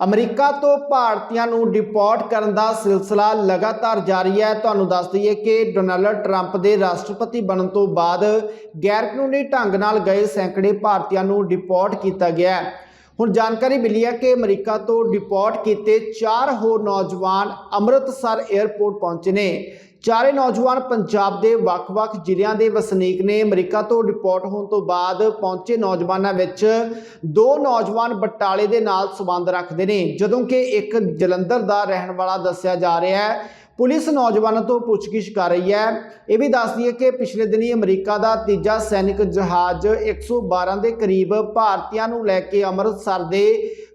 America ਤੋਂ ਭਾਰਤੀਆਂ ਨੂੰ ਡਿਪੋਰਟ ਕਰਨ ਦਾ ਸਿਲਸਿਲਾ ਲਗਾਤਾਰ ਜਾਰੀ ਹੈ। ਤੁਹਾਨੂੰ ਦੱਸ ਦਈਏ ਕਿ ਡੋਨਾਲਡ ਟਰੰਪ ਦੇ ਰਾਸ਼ਟਰਪਤੀ ਬਣਨ ਤੋਂ ਬਾਅਦ ਗੈਰ ਕਾਨੂੰਨੀ ਢੰਗ ਨਾਲ ਗਏ ਸੈਂਕੜੇ ਭਾਰਤੀਆਂ ਨੂੰ ਡਿਪੋਰਟ ਕੀਤਾ ਗਿਆ ਹੈ। ਹੁਣ ਜਾਣਕਾਰੀ ਮਿਲੀ ਹੈ ਕਿ ਅਮਰੀਕਾ ਤੋਂ ਡਿਪੋਰਟ ਕੀਤੇ ਚਾਰ ਹੋਰ ਨੌਜਵਾਨ ਅੰਮ੍ਰਿਤਸਰ 에ਅਰਪੋਰਟ ਪਹੁੰਚੇ ਨੇ। ਚਾਰੇ ਨੌਜਵਾਨ ਪੰਜਾਬ ਦੇ ਵੱਖ-ਵੱਖ ਜ਼ਿਲ੍ਹਿਆਂ ਦੇ ਵਸਨੀਕ ਨੇ ਅਮਰੀਕਾ ਤੋਂ ਡਿਪੋਰਟ ਹੋਣ ਤੋਂ ਬਾਅਦ ਪਹੁੰਚੇ ਨੌਜਵਾਨਾਂ ਵਿੱਚ ਦੋ ਨੌਜਵਾਨ ਬਟਾਲੇ ਦੇ ਨਾਲ ਸੰਬੰਧ ਰੱਖਦੇ ਨੇ। ਜਦੋਂ ਕਿ ਇੱਕ ਜਲੰਧਰ ਦਾ ਰਹਿਣ ਵਾਲਾ ਦੱਸਿਆ ਜਾ ਰਿਹਾ ਹੈ, ਪੁਲਿਸ ਨੌਜਵਾਨਾਂ ਤੋਂ ਪੁੱਛਗਿੱਛ ਕਰ ਰਹੀ ਹੈ। ਇਹ ਵੀ ਦੱਸਦੀ ਹੈ ਕਿ ਪਿਛਲੇ ਦਿਨੀ ਅਮਰੀਕਾ ਦਾ ਤੀਜਾ ਸੈਨਿਕ ਜਹਾਜ਼ 112 ਦੇ ਕਰੀਬ ਭਾਰਤੀਆਂ ਨੂੰ ਲੈ ਕੇ ਅੰਮ੍ਰਿਤਸਰ ਦੇ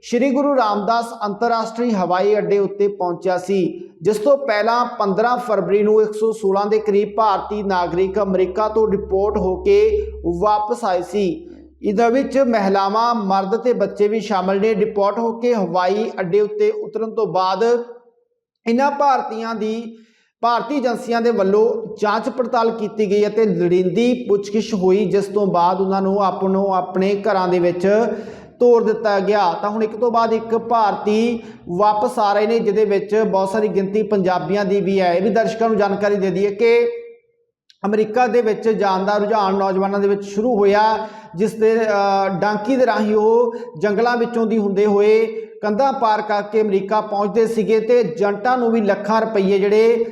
ਸ੍ਰੀ ਗੁਰੂ ਰਾਮਦਾਸ ਅੰਤਰਰਾਸ਼ਟਰੀ ਹਵਾਈ ਅੱਡੇ ਉੱਤੇ ਪਹੁੰਚਿਆ ਸੀ, ਜਿਸ ਤੋਂ ਪਹਿਲਾਂ 15 ਫਰਵਰੀ ਨੂੰ 116 ਦੇ ਕਰੀਬ ਭਾਰਤੀ ਨਾਗਰਿਕ ਅਮਰੀਕਾ ਤੋਂ ਡਿਪੋਰਟ ਹੋ ਕੇ ਵਾਪਸ ਆਏ ਸੀ। ਇਹਦੇ ਵਿੱਚ ਮਹਿਲਾਵਾਂ, ਮਰਦ ਤੇ ਬੱਚੇ ਵੀ ਸ਼ਾਮਲ ਨੇ। ਡਿਪੋਰਟ ਹੋ ਕੇ ਹਵਾਈ ਅੱਡੇ ਉੱਤੇ ਉਤਰਨ ਤੋਂ ਬਾਅਦ ਇਹਨਾਂ ਭਾਰਤੀਆਂ ਦੀ, ਭਾਰਤੀ ਏਜੰਸੀਆਂ ਦੇ ਵੱਲੋਂ ਜਾਂਚ ਪੜਤਾਲ ਕੀਤੀ ਗਈ ਅਤੇ ਲੋੜੀਂਦੀ ਪੁੱਛਗਿੱਛ ਹੋਈ, ਜਿਸ ਤੋਂ ਬਾਅਦ ਉਹਨਾਂ ਨੂੰ ਆਪਣੋ ਆਪਣੇ ਘਰਾਂ ਦੇ ਵਿੱਚ ਤੋਰ ਦਿੱਤਾ ਗਿਆ। ਤਾਂ ਹੁਣ ਇੱਕ ਤੋਂ ਬਾਅਦ ਇੱਕ ਭਾਰਤੀ ਵਾਪਸ ਆ ਰਹੇ ਨੇ, ਜਿਹਦੇ ਵਿੱਚ ਬਹੁਤ ਸਾਰੀ ਗਿਣਤੀ ਪੰਜਾਬੀਆਂ ਦੀ ਵੀ ਹੈ। ਇਹ ਵੀ ਦਰਸ਼ਕਾਂ ਨੂੰ ਜਾਣਕਾਰੀ ਦੇ ਦਈਏ ਕਿ ਅਮਰੀਕਾ ਦੇ ਵਿੱਚ ਜਾਣ ਦਾ ਰੁਝਾਨ ਨੌਜਵਾਨਾਂ ਦੇ ਵਿੱਚ ਸ਼ੁਰੂ ਹੋਇਆ, ਜਿਸ ਦੇ ਡਾਂਕੀ ਦੇ ਰਾਹੀਂ ਉਹ ਜੰਗਲਾਂ ਵਿੱਚੋਂ ਦੀ ਹੁੰਦੇ ਹੋਏ ਕੰਧਾਂ ਪਾਰ ਕਰਕੇ ਅਮਰੀਕਾ ਪਹੁੰਚਦੇ ਸੀਗੇ ਤੇ ਜੰਟਾਂ ਨੂੰ ਵੀ ਲੱਖਾਂ ਰੁਪਏ ਜਿਹੜੇ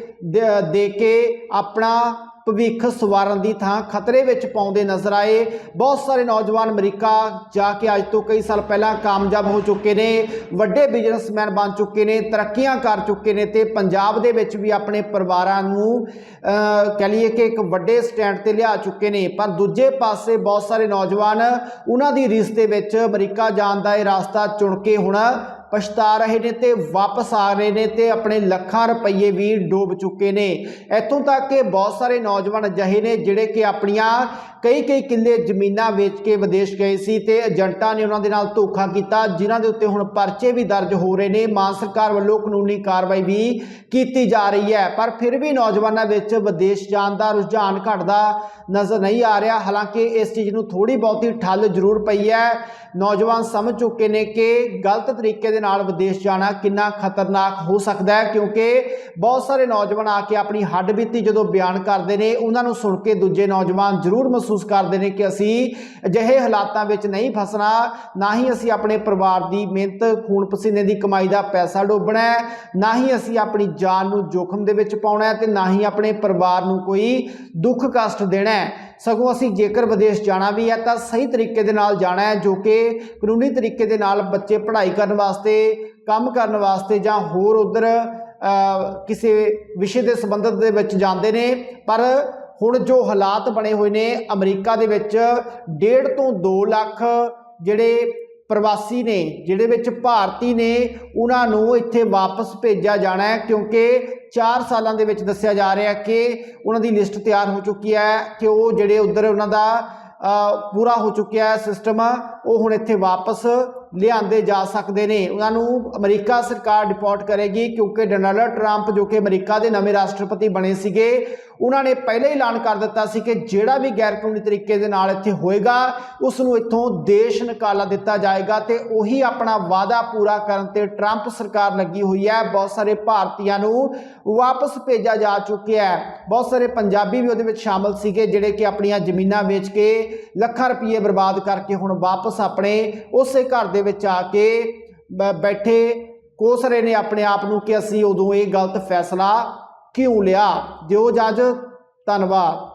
ਦੇ ਕੇ ਆਪਣਾ ਭਵਿੱਖ ਸਵਾਰਨ ਦੀ ਥਾਂ ਖਤਰੇ ਵਿੱਚ ਪਾਉਂਦੇ ਨਜ਼ਰ ਆਏ। ਬਹੁਤ ਸਾਰੇ ਨੌਜਵਾਨ ਅਮਰੀਕਾ ਜਾ ਕੇ ਅੱਜ ਤੋਂ ਕਈ ਸਾਲ ਪਹਿਲਾਂ ਕਾਮਯਾਬ ਹੋ ਚੁੱਕੇ ਨੇ ਵੱਡੇ ਬਿਜ਼ਨਸਮੈਨ ਬਣ ਚੁੱਕੇ ਨੇ ਤਰੱਕੀਆਂ ਕਰ ਚੁੱਕੇ ਨੇ ਤੇ ਪੰਜਾਬ ਦੇ ਵਿੱਚ ਵੀ ਆਪਣੇ ਪਰਿਵਾਰਾਂ ਨੂੰ ਅਹ, ਕਹਿ ਲਈਏ ਕਿ ਇੱਕ ਵੱਡੇ ਸਟੈਂਡ ਤੇ ਲਿਆ ਚੁੱਕੇ ਨੇ। ਪਰ ਦੂਜੇ ਪਾਸੇ ਬਹੁਤ ਸਾਰੇ ਨੌਜਵਾਨ ਉਹਨਾਂ ਦੀ ਰੀਸ ਦੇ ਵਿੱਚ ਅਮਰੀਕਾ ਜਾਣ ਦਾ ਇਹ ਰਸਤਾ ਚੁਣ ਕੇ ਹੁਣ ਪਛਤਾ ਰਹੇ ਨੇ ਤੇ ਵਾਪਸ ਆ ਰਹੇ ਨੇ ਤੇ ਆਪਣੇ ਲੱਖਾਂ ਰੁਪਏ ਵੀ ਡੋਬ ਚੁੱਕੇ ਨੇ। ਇੱਥੋਂ ਤੱਕ ਕਿ ਬਹੁਤ ਸਾਰੇ ਨੌਜਵਾਨ ਅਜਿਹੇ ਨੇ ਜਿਹੜੇ ਕਿ ਆਪਣੀਆਂ ਕਈ ਕਈ ਕਿੱਲੇ ਜ਼ਮੀਨਾਂ ਵੇਚ ਕੇ ਵਿਦੇਸ਼ ਗਏ ਸੀ ਤੇ ਏਜੰਟਾਂ ਨੇ ਉਹਨਾਂ ਦੇ ਨਾਲ ਧੋਖਾ ਕੀਤਾ, ਜਿਨ੍ਹਾਂ ਦੇ ਉੱਤੇ ਹੁਣ ਪਰਚੇ ਵੀ ਦਰਜ ਹੋ ਰਹੇ ਨੇ। ਮਾਨ ਸਰਕਾਰ ਵੱਲੋਂ ਕਾਨੂੰਨੀ ਕਾਰਵਾਈ ਵੀ ਕੀਤੀ ਜਾ ਰਹੀ ਹੈ, ਪਰ ਫਿਰ ਵੀ ਨੌਜਵਾਨਾਂ ਵਿੱਚ ਵਿਦੇਸ਼ ਜਾਣ ਦਾ ਰੁਝਾਨ ਘਟਦਾ ਨਜ਼ਰ ਨਹੀਂ ਆ ਰਿਹਾ। ਹਾਲਾਂਕਿ ਇਸ ਚੀਜ਼ ਨੂੰ ਥੋੜੀ ਬਹੁਤੀ ਠੱਲ ਜ਼ਰੂਰ ਪਈ ਹੈ। ਨੌਜਵਾਨ ਸਮਝ ਚੁੱਕੇ ਨੇ ਕਿ ਗਲਤ ਤਰੀਕੇ ਦੇ ਨਾਲ ਵਿਦੇਸ਼ ਜਾਣਾ ਕਿੰਨਾ ਖਤਰਨਾਕ ਹੋ ਸਕਦਾ ਹੈ, ਕਿਉਂਕਿ ਬਹੁਤ ਸਾਰੇ ਨੌਜਵਾਨ ਆ ਕੇ ਆਪਣੀ ਹੱਡਬੀਤੀ ਜਦੋਂ ਬਿਆਨ ਕਰਦੇ ਨੇ, ਉਹਨਾਂ ਨੂੰ ਸੁਣ ਕੇ ਦੂਜੇ ਨੌਜਵਾਨ ਜ਼ਰੂਰ ਮਹਿਸੂਸ ਮਹਿਸੂਸ ਕਰਦੇ ਨੇ ਕਿ ਅਸੀਂ ਅਜਿਹੇ ਹਾਲਾਤਾਂ ਵਿੱਚ ਨਹੀਂ ਫਸਣਾ, ਨਾ ਹੀ ਅਸੀਂ ਆਪਣੇ ਪਰਿਵਾਰ ਦੀ ਮਿਹਨਤ, ਖੂਨ ਪਸੀਨੇ ਦੀ ਕਮਾਈ ਦਾ ਪੈਸਾ ਡੋਬਣਾ ਹੈ, ਨਾ ਹੀ ਅਸੀਂ ਆਪਣੀ ਜਾਨ ਨੂੰ ਜੋਖਮ ਦੇ ਵਿੱਚ ਪਾਉਣਾ ਹੈ ਤੇ ਨਾ ਹੀ ਆਪਣੇ ਪਰਿਵਾਰ ਨੂੰ ਕੋਈ ਦੁੱਖ ਕਸ਼ਟ ਦੇਣਾ ਹੈ। ਸਗੋਂ ਅਸੀਂ ਜੇਕਰ ਵਿਦੇਸ਼ ਜਾਣਾ ਵੀ ਹੈ ਤਾਂ ਸਹੀ ਤਰੀਕੇ ਦੇ ਨਾਲ ਜਾਣਾ ਹੈ, ਜੋ ਕਿ ਕਾਨੂੰਨੀ ਤਰੀਕੇ ਦੇ ਨਾਲ ਬੱਚੇ ਪੜ੍ਹਾਈ ਕਰਨ ਵਾਸਤੇ, ਕੰਮ ਕਰਨ ਵਾਸਤੇ ਜਾਂ ਹੋਰ ਉਧਰ ਕਿਸੇ ਵਿਸ਼ੇ ਦੇ ਸੰਬੰਧ ਦੇ ਵਿੱਚ ਜਾਂਦੇ ਨੇ। ਪਰ ਹੁਣ ਜੋ ਹਾਲਾਤ ਬਣੇ ਹੋਏ ਨੇ ਅਮਰੀਕਾ ਦੇ ਵਿੱਚ 1.5 ਤੋਂ 2 ਲੱਖ ਜਿਹੜੇ ਪ੍ਰਵਾਸੀ ਨੇ, ਜਿਹੜੇ ਵਿੱਚ ਭਾਰਤੀ ਨੇ, ਉਹਨਾਂ ਨੂੰ ਇੱਥੇ ਵਾਪਸ ਭੇਜਿਆ ਜਾਣਾ ਹੈ ਕਿਉਂਕਿ 4 ਸਾਲਾਂ ਦੇ ਵਿੱਚ ਦੱਸਿਆ ਜਾ ਰਿਹਾ ਕਿ ਉਹਨਾਂ ਦੀ ਲਿਸਟ ਤਿਆਰ ਹੋ ਚੁੱਕੀ ਹੈ ਕਿ ਉਹ ਜਿਹੜੇ ਉਧਰ ਉਹਨਾਂ ਦਾ ਪੂਰਾ ਹੋ ਚੁੱਕਿਆ ਹੈ ਸਿਸਟਮ, ਉਹ ਹੁਣ ਇੱਥੇ ਵਾਪਸ ਲਿਆਂਦੇ ਜਾ ਸਕਦੇ ਨੇ। ਉਹਨਾਂ ਨੂੰ ਅਮਰੀਕਾ ਸਰਕਾਰ ਡਿਪੋਰਟ ਕਰੇਗੀ ਕਿਉਂਕਿ ਡੋਨਾਲਡ ਟਰੰਪ ਜੋ ਕਿ ਅਮਰੀਕਾ ਦੇ ਨਵੇਂ ਰਾਸ਼ਟਰਪਤੀ ਬਣੇ ਸੀਗੇ ਉਹਨਾਂ ਨੇ ਪਹਿਲੇ ਹੀ ਐਲਾਨ ਕਰ ਦਿੱਤਾ ਸੀ ਕਿ ਜਿਹੜਾ ਵੀ ਗੈਰ ਕਾਨੂੰਨੀ ਤਰੀਕੇ ਦੇ ਨਾਲ ਇੱਥੇ ਹੋਏਗਾ ਉਸ ਨੂੰ ਇੱਥੋਂ ਦੇਸ਼ ਨਿਕਾਲਾ ਦਿੱਤਾ ਜਾਏਗਾ ਤੇ ਉਹੀ ਆਪਣਾ ਵਾਅਦਾ ਪੂਰਾ ਕਰਨ ਤੇ ਟਰੰਪ ਸਰਕਾਰ ਲੱਗੀ ਹੋਈ ਹੈ। ਬਹੁਤ ਸਾਰੇ ਭਾਰਤੀਆਂ ਨੂੰ ਵਾਪਸ ਭੇਜਿਆ ਜਾ ਚੁੱਕਿਆ ਹੈ। ਬਹੁਤ ਸਾਰੇ ਪੰਜਾਬੀ ਵੀ ਉਹਦੇ ਵਿੱਚ ਸ਼ਾਮਲ ਸੀਗੇ, ਜਿਹੜੇ ਕਿ ਆਪਣੀਆਂ ਜ਼ਮੀਨਾਂ ਵੇਚ ਕੇ ਲੱਖਾਂ ਰੁਪਏ ਬਰਬਾਦ ਕਰਕੇ ਹੁਣ ਵਾਪਸ ਆਪਣੇ ਉਸੇ ਘਰ ਦੇ ਵਿੱਚ ਆ ਕੇ ਬੈਠੇ। ਕੋਸ ਰਹੇ ਨੇ ਆਪਣੇ ਆਪ ਨੂੰ ਕਿ ਅਸੀਂ ਉਦੋਂ ਇਹ ਗਲਤ ਫੈਸਲਾ ਕਿਉਂ ਲਿਆ? ਦਿਓ ਜੱਜ ਧੰਨਵਾਦ।